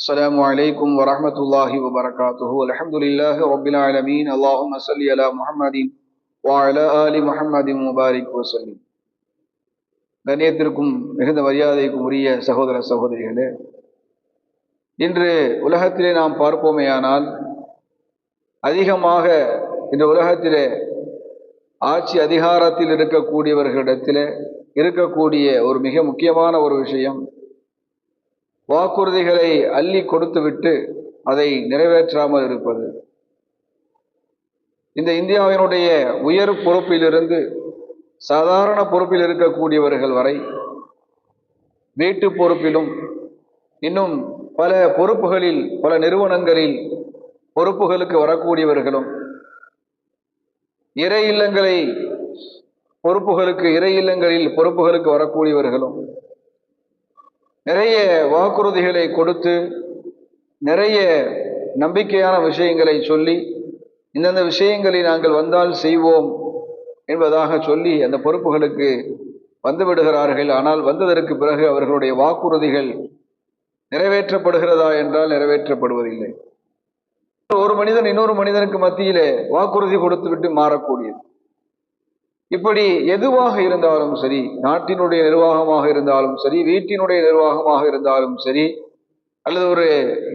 السلام عليكم ورحمة الله وبركاته الحمد لله رب العالمين اللهم صل على محمد وعلى آل محمد مبارك وسلم கண்ணியத்திற்கும் மிகுந்த மரியாதைக்கும் உரிய சகோதர சகோதரிகளே இன்று உலகத்திலே நாம் பார்ப்போமேயானால் அதிகமாக இந்த உலகத்திலே ஆட்சி அதிகாரத்தில் இருக்கக்கூடியவர்களிடத்திலே இருக்கக்கூடிய ஒரு மிக முக்கியமான ஒரு விஷயம் வாக்குறுதிகளை அள்ளி கொடுத்துவிட்டு அதை நிறைவேற்றாமல் இருப்பது. இந்த இந்தியாவினுடைய உயர் பொறுப்பிலிருந்து சாதாரண பொறுப்பில் இருக்கக்கூடியவர்கள் வரை வீட்டு பொறுப்பிலும் இன்னும் பல பொறுப்புகளில் பல நிறுவனங்களில் பொறுப்புகளுக்கு வரக்கூடியவர்களும் இறை இல்லங்களை பொறுப்புகளுக்கு இறை இல்லங்களில் பொறுப்புகளுக்கு வரக்கூடியவர்களும் நிறைய வாக்குறுதிகளை கொடுத்து நிறைய நம்பிக்கையான விஷயங்களை சொல்லி இந்தந்த விஷயங்களை நாங்கள் வந்தால் செய்வோம் என்பதாக சொல்லி அந்த பொறுப்புகளுக்கு வந்து விடுகிறார்கள். ஆனால் வந்ததற்கு பிறகு அவர்களுடைய வாக்குறுதிகள் நிறைவேற்றப்படுகிறதா என்றால் நிறைவேற்றப்படுவதில்லை. ஒரு மனிதன் இன்னொரு மனிதனுக்கு மத்தியிலே வாக்குறுதி கொடுத்து விட்டு மாறக்கூடியது. இப்படி எதுவாக இருந்தாலும் சரி நாட்டினுடைய நிர்வாகமாக இருந்தாலும் சரி வீட்டினுடைய நிர்வாகமாக இருந்தாலும் சரி அல்லது ஒரு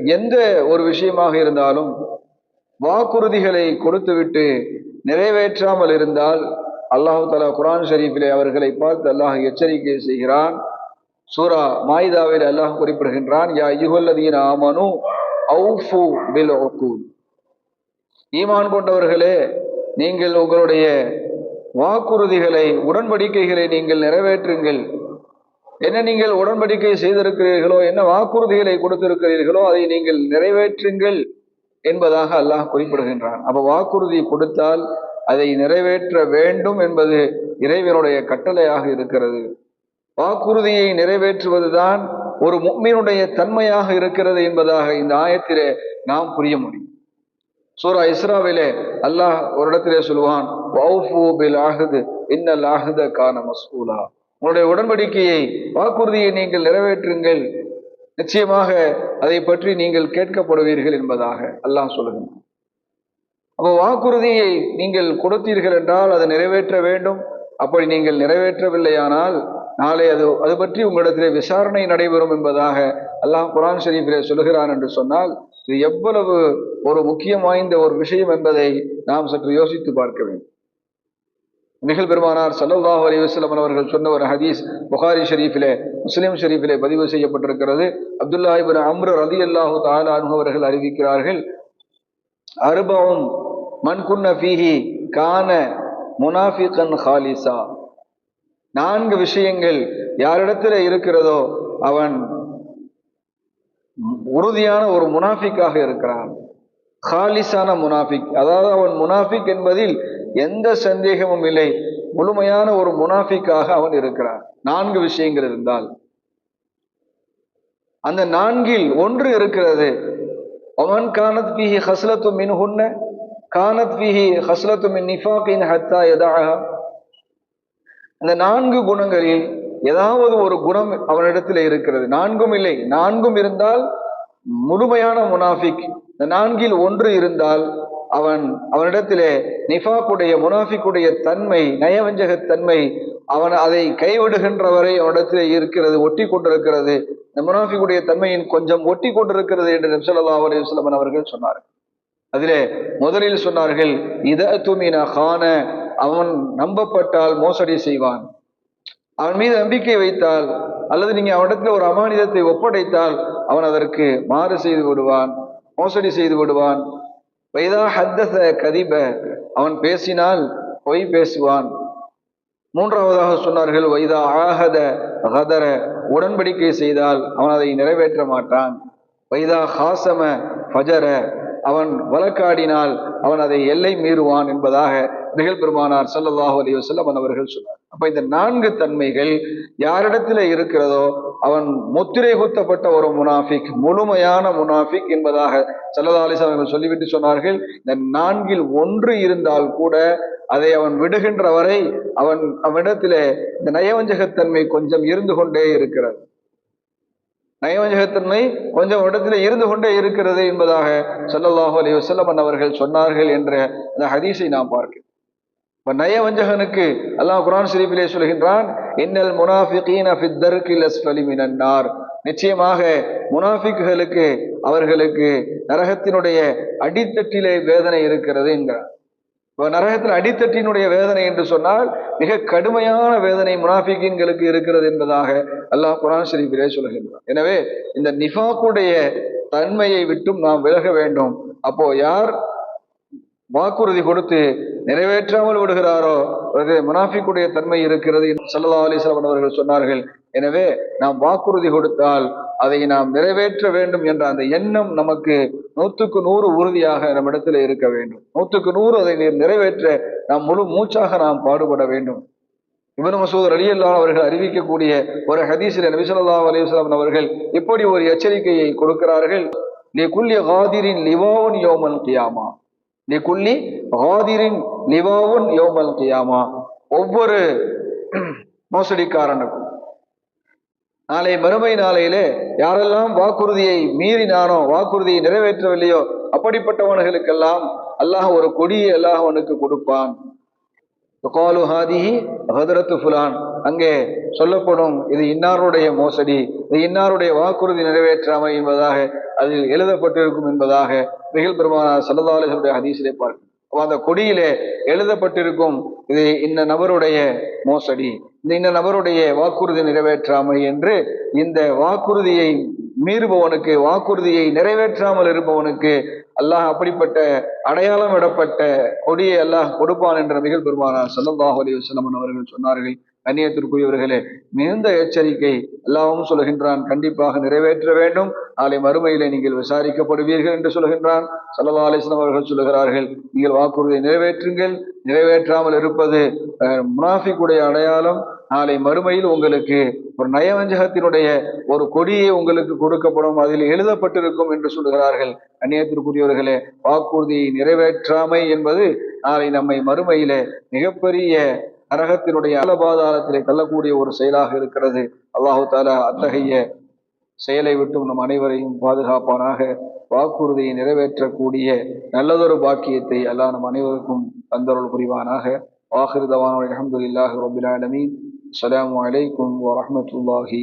எந்த ஒரு விஷயமாக இருந்தாலும் வாக்குறுதிகளை கொடுத்துவிட்டு நிறைவேற்றாமல் இருந்தால் அல்லாஹு தலா குரான் ஷரீஃபிலே அவர்களை பார்த்து அல்லாஹ் எச்சரிக்கை செய்கிறான். சூரா மாயிதாவில் அல்லாஹ் குறிப்பிடுகின்றான் யா யுகல்லதீன் ஆமனு அவுஃபு பில் ஈமான் கொண்டவர்களே நீங்கள் உங்களுடைய வாக்குறுதிகளை உடன்படிக்கைகளை நீங்கள் நிறைவேற்றுங்கள். என்ன நீங்கள் உடன்படிக்கை செய்திருக்கிறீர்களோ என்ன வாக்குறுதிகளை கொடுத்திருக்கிறீர்களோ அதை நீங்கள் நிறைவேற்றுங்கள் என்பதாக அல்லாஹ் குறிப்பிடுகின்றான். அப்ப வாக்குறுதி கொடுத்தால் அதை நிறைவேற்ற வேண்டும் என்பது இறைவனுடைய கட்டளையாக இருக்கிறது. வாக்குறுதியை நிறைவேற்றுவதுதான் ஒரு முக்மீனுடைய தன்மையாக இருக்கிறது என்பதாக இந்த ஆயத்திலே நாம் புரிய முடியும். சூரா இஸ்ராவிலே அல்லாஹ் ஒரு இடத்திலே சொல்லுவான் இன்னல் ஆகுத கான மசூலா உங்களுடைய உடன்படிக்கையை வாக்குறுதியை நீங்கள் நிறைவேற்றுங்கள். நிச்சயமாக அதை பற்றி நீங்கள் கேட்கப்படுவீர்கள் என்பதாக அல்லாஹ் சொல்லுகிறான் அப்போ வாக்குறுதியை நீங்கள் கொடுத்தீர்கள் என்றால் அதை நிறைவேற்ற வேண்டும். அப்படி நீங்கள் நிறைவேற்றவில்லையானால் நாளை அது அது பற்றி உங்களிடத்திலே விசாரணை நடைபெறும் என்பதாக அல்லாஹ் குரான் ஷரீஃபிலே சொல்லுகிறான் என்று சொன்னால் இது எவ்வளவு ஒரு முக்கியம் வாய்ந்த ஒரு விஷயம் என்பதை நாம் சற்று யோசித்து பார்க்க வேண்டும். நிகழ் பெருமானார் சல்லாஹ் அலி வஸ்லம் அவர்கள் சொன்ன ஒரு ஹதீஸ் புகாரி ஷரீஃபிலே முஸ்லீம் ஷெரீஃபிலே பதிவு செய்யப்பட்டிருக்கிறது. அப்துல்லா இபின் அம்ரு ரதி அல்லாஹு தாலானு அவர்கள் அறிவிக்கிறார்கள் அருபவும் மண்குன்ன ஃபீஹி கான முனாஃபிகன் ஹாலிசா நான்கு விஷயங்கள் யாரிடத்தில் இருக்கிறதோ அவன் உறுதியான ஒரு முனாஃபிக்காக இருக்கிறான். ஹாலிசான முனாஃபிக். அதாவது அவன் முனாஃபிக் என்பதில் எந்த சந்தேகமும் இல்லை. முழுமையான ஒரு முனாஃபிக்காக அவன் இருக்கிறான். நான்கு விஷயங்கள் இருந்தால். அந்த நான்கில் ஒன்று இருக்கிறது. அவன் கானத் பிஹி ஹஸ்லத்து மின் ஹுன்ன கானத் பிஹி ஹஸ்லத்து மின் நிஃபாக்கின் ஹத்தா எதாக அந்த நான்கு குணங்களில் ஏதாவது ஒரு குணம் அவனிடத்தில் இருக்கிறது. நான்கும் இல்லை. நான்கும் இருந்தால் முழுமையான முனாஃபிக். இந்த நான்கில் ஒன்று இருந்தால் அவன் அவனிடத்திலே நிஃபாக்குடைய முனாஃபிக்குடைய தன்மை நயவஞ்சகத்தன்மை அவன் அதை கைவிடுகின்றவரை அவனிடத்திலே இருக்கிறது ஒட்டி கொண்டிருக்கிறது. இந்த முனாஃபிக்குடைய தன்மையின் கொஞ்சம் ஒட்டி கொண்டிருக்கிறது என்று நம்சல்லா அலிஸ்லமன் அவர்கள் சொன்னார்கள். அதிலே முதலில் சொன்னார்கள் இத துமின கான அவன் நம்பப்பட்டால் மோசடி செய்வான். அவன் மீது நம்பிக்கை வைத்தால் அல்லது நீங்க அவனிடத்துல ஒரு அமானிதத்தை ஒப்படைத்தால் அவன் அதற்கு மாறு செய்து விடுவான் மோசடி செய்து விடுவான். வைதா ஹத்தச கதிப அவன் பேசினால் பொய் பேசுவான். மூன்றாவதாக சொன்னார்கள் வைதா ஆகத ஹதர உடன்படிக்கை செய்தால் அவன் அதை நிறைவேற்ற மாட்டான். வைதா ஹாசம ஃபஜர அவன் வழக்காடினால் அவன் அதை எல்லை மீறுவான் என்பதாக நிகழ்பெருமானார் சல்லாஹூ அலி வசல்லம் அவர்கள் சொன்னார் அப்ப இந்த நான்கு தன்மைகள் யாரிடத்துல இருக்கிறதோ அவன் முத்திரை குத்தப்பட்ட ஒரு முனாஃபிக் முழுமையான முனாஃபிக் என்பதாக சல்லதா அவர்கள் சொல்லிவிட்டு சொன்னார்கள் இந்த நான்கில் ஒன்று இருந்தால் கூட அதை அவன் விடுகின்ற வரை அவன் அவனிடத்துல இந்த நயவஞ்சகத்தன்மை கொஞ்சம் இருந்து கொண்டே இருக்கிறது. நயவஞ்சகத்தன்மை கொஞ்சம் இடத்துல இருந்து கொண்டே இருக்கிறது என்பதாக ஸல்லல்லாஹு அலி வசல்லமன் அவர்கள் சொன்னார்கள் என்ற அந்த ஹதீஸை நாம் பார்க்கிறோம். இப்ப நயவஞ்சகனுக்கு அல்லாஹ் குரான் ஷரீஃபிலே சொல்கின்றான் இன்னல் முனாஃபிகீன ஃபித் தர்கில் அஸ்ஃபலி மினன் நிச்சயமாக முனாஃபிக்குகளுக்கு அவர்களுக்கு நரகத்தினுடைய அடித்தட்டிலே வேதனை இருக்கிறது என்கிறார். இப்ப நரகத்தில் அடித்தட்டினுடைய வேதனை என்று சொன்னால் மிக கடுமையான வேதனை முனாஃபிகீன்களுக்கு இருக்கிறது என்பதாக அல்லாஹ் குரான் ஷரீஃபிலே சொல்கின்றான் எனவே இந்த நிஃபாக்குடைய தன்மையை விட்டும் நாம் விலக வேண்டும். அப்போ யார் வாக்குறுதி கொடுத்து நிறைவேற்றாமல் விடுகிறாரோ அது முனாஃபிக்குடைய தன்மை இருக்கிறது சல்லா அலிஸ்லாம் அவர்கள் சொன்னார்கள். எனவே நாம் வாக்குறுதி கொடுத்தால் அதை நாம் நிறைவேற்ற வேண்டும் என்ற அந்த எண்ணம் நமக்கு நூற்றுக்கு நூறு உறுதியாக நம்மிடத்தில் இருக்க வேண்டும். நூற்றுக்கு நூறு அதை நிறைவேற்ற நாம் முழு மூச்சாக நாம் பாடுபட வேண்டும். இவன் மசூத் அலி அல்லா அவர்கள் அறிவிக்கக்கூடிய ஒரு ஹதீஸில் நபிசல்லா ஸல்லல்லாஹு அவர்கள் இப்படி ஒரு எச்சரிக்கையை கொடுக்கிறார்கள். நீ குல்லி காதிரின் லிவோன் யோமன் கியாமா. நீ குல்லி லிவாவுன் யோமல் கியாமா ஒவ்வொரு மோசடிக்காரனுக்கும் நாளை மறுமை நாளையிலே யாரெல்லாம் வாக்குறுதியை மீறினானோ வாக்குறுதியை நிறைவேற்றவில்லையோ அப்படிப்பட்டவனுகளுக்கெல்லாம் அல்லாஹ் ஒரு கொடியை அல்லாஹ் அவனுக்கு கொடுப்பான். ஹாதிஹி ஹதரத்து ஃபுலான். அங்கே சொல்லப்படும் இது இன்னாருடைய மோசடி இது இன்னாருடைய வாக்குறுதி நிறைவேற்றாமை என்பதாக அதில் எழுதப்பட்டிருக்கும் என்பதாக மிகில் பெருமானா சல்லதாலேசனுடைய ஹதீசிலே பார்க்கும். அந்த கொடியிலே எழுதப்பட்டிருக்கும் இது இந்த நபருடைய மோசடி இந்த இந்த நபருடைய வாக்குறுதி நிறைவேற்றாமை என்று இந்த வாக்குறுதியை மீறுபவனுக்கு வாக்குறுதியை நிறைவேற்றாமல் இருப்பவனுக்கு அல்லாஹ் அப்படிப்பட்ட அடையாளம் இடப்பட்ட கொடியை அல்லாஹ் கொடுப்பான் என்ற மிகழ் பெருமானார் சல்லல்லாஹு அலைஹி வசலமன் அவர்கள் சொன்னார்கள். கண்ணியத்திற்குரியவர்களே மிகுந்த எச்சரிக்கை அல்லாவும் சொல்கின்றான் கண்டிப்பாக நிறைவேற்ற வேண்டும். நாளை மறுமையிலே நீங்கள் விசாரிக்கப்படுவீர்கள் என்று சொல்கின்றான் சல்லா அலிஸ்லாம் அவர்கள் சொல்லுகிறார்கள் நீங்கள் வாக்குறுதியை நிறைவேற்றுங்கள். நிறைவேற்றாமல் இருப்பது முனாஃபிக்குடைய அடையாளம். நாளை மறுமையில் உங்களுக்கு ஒரு நயவஞ்சகத்தினுடைய ஒரு கொடியை உங்களுக்கு கொடுக்கப்படும். அதில் எழுதப்பட்டிருக்கும் என்று சொல்லுகிறார்கள். கண்ணியத்திற்குரியவர்களே வாக்குறுதியை நிறைவேற்றாமை என்பது நாளை நம்மை மறுமையிலே மிகப்பெரிய நரகத்தினுடைய அலபாதாரத்திலே தள்ளக்கூடிய ஒரு செயலாக இருக்கிறது. அல்லாஹு தாலா அத்தகைய செயலை விட்டும் நம் அனைவரையும் பாதுகாப்பானாக வாக்குறுதியை நிறைவேற்றக்கூடிய நல்லதொரு பாக்கியத்தை அல்லாஹ் நம் அனைவருக்கும் தந்தருள் புரிவானாக. வாஹிருதவானுடைய அலமதுல்லாஹி ரபில் ஆலமீன். அஸ்ஸலாமு அலைக்கும் வரஹ்மத்துல்லாஹி